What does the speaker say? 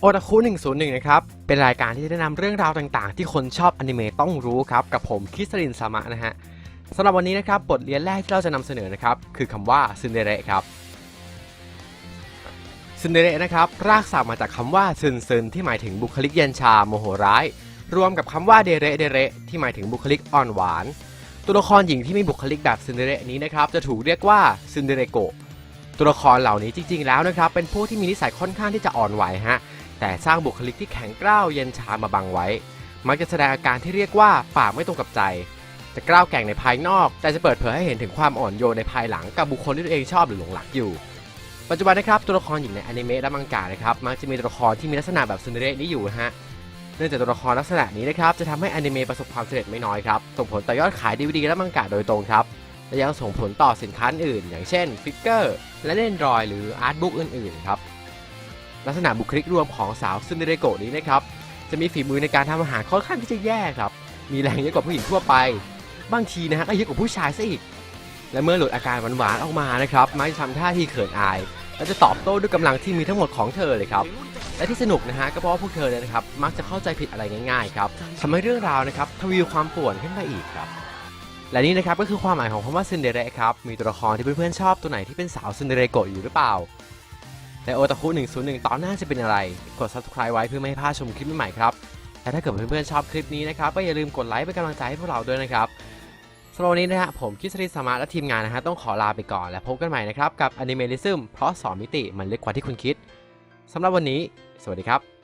โอตาคุ101 นะครับ เป็นรายการที่จะแนะนำเรื่องราวต่างๆ ที่คนชอบอนิเมะต้องรู้ครับ กับผมคิสรินสามะนะฮะสำหรับวันนี้นะครับ บทเรียนแรกที่เราจะนำเสนอนะครับ คือคำว่าซินเดเรครับซินเดเรนะครับ รากศัพท์มาจากคำว่าซึนซึนที่หมายถึงบุคลิกเย็นชาโมโหร้าย รวมกับคำว่าเดเรเดเรที่หมายถึงบุคลิกอ่อนหวาน ตัวละครหญิงที่มีบุคลิกแบบซินเดเรนี้นะครับ จะถูกเรียกว่าซินเดเรโกะตัวละครเหล่านี้จริงๆ แล้วนะครับ เป็นพวกที่มีนิสัยค่อนข้างที่จะอ่อนไหวฮะ แต่สร้างบุคลิกที่แข็งกร้าวเย็นชามาบังไว้ มักจะแสดงอาการที่เรียกว่าปากไม่ตรงกับใจ จะกล้าวแก่งในภายนอก แต่จะเปิดเผยให้เห็นถึงความอ่อนโยนในภายหลังกับบุคคลที่ตัวเองชอบหรือหลงรักอยู่ ปัจจุบันนะครับตัวละครหญิงในอนิเมะและมังกะนะครับมักจะมีตัวละครที่มีลักษณะแบบซินเดเรนี้อยู่นะฮะเนื่องจากตัวละครลักษณะนี้นะครับจะทำให้อนิเมะประสบความสำเร็จไม่น้อยครับส่งผลต่อยอดขาย DVD และมังกะโดยตรงครับและยังส่งผลต่อสินค้าอื่น อย่างเช่นฟิกเกอร์และเล่นดรอยหรืออาร์ตบุ๊กอื่นๆครับ ลักษณะบุคลิกรวมของสาวซินเดเรโกะนี้นะครับจะมีฝีมือในการทำอาหารค่อนข้างที่จะแย่ครับ มีแรงเยอะกว่าผู้หญิงทั่วไป บางทีนะฮะก็เยอะกว่าผู้ชายซะอีก และเมื่อหลุดอาการหวานๆออกมานะครับมักจะทำท่าที่เขินอาย และจะตอบโต้ด้วยกำลังที่มีทั้งหมดของเธอเลยครับ และที่สนุกนะฮะก็เพราะว่าพวกเธอเนี่ยนะครับ มักจะเข้าใจผิดอะไรง่ายๆครับทำให้เรื่องราวนะครับทวีความป่วนขึ้นไปอีกครับ และนี่นะครับก็คือความหมายของคำว่าซินเดเรครับ มีตัวละครที่เพื่อนๆชอบตัวไหนที่เป็นสาวซินเดเรโกะอยู่หรือเปล่า และโอตาคุ101 ตอนหน้าจะเป็นอะไร กด subscribe ไว้เพื่อไม่ให้พลาดชมคลิปใหม่ๆครับ และถ้าเกิดเพื่อนๆชอบคลิปนี้นะครับ ก็อย่าลืมกดไลค์เป็นกำลังใจให้พวกเราด้วยนะครับสำหรับวันนี้นะฮะผมคิสริสมะและทีมงานนะฮะต้องขอลาไปก่อนและพบกันใหม่นะครับกับ Animalism เพราะสองมิติมันเล็กกว่าที่คุณคิดสำหรับวันนี้ สวัสดีครับ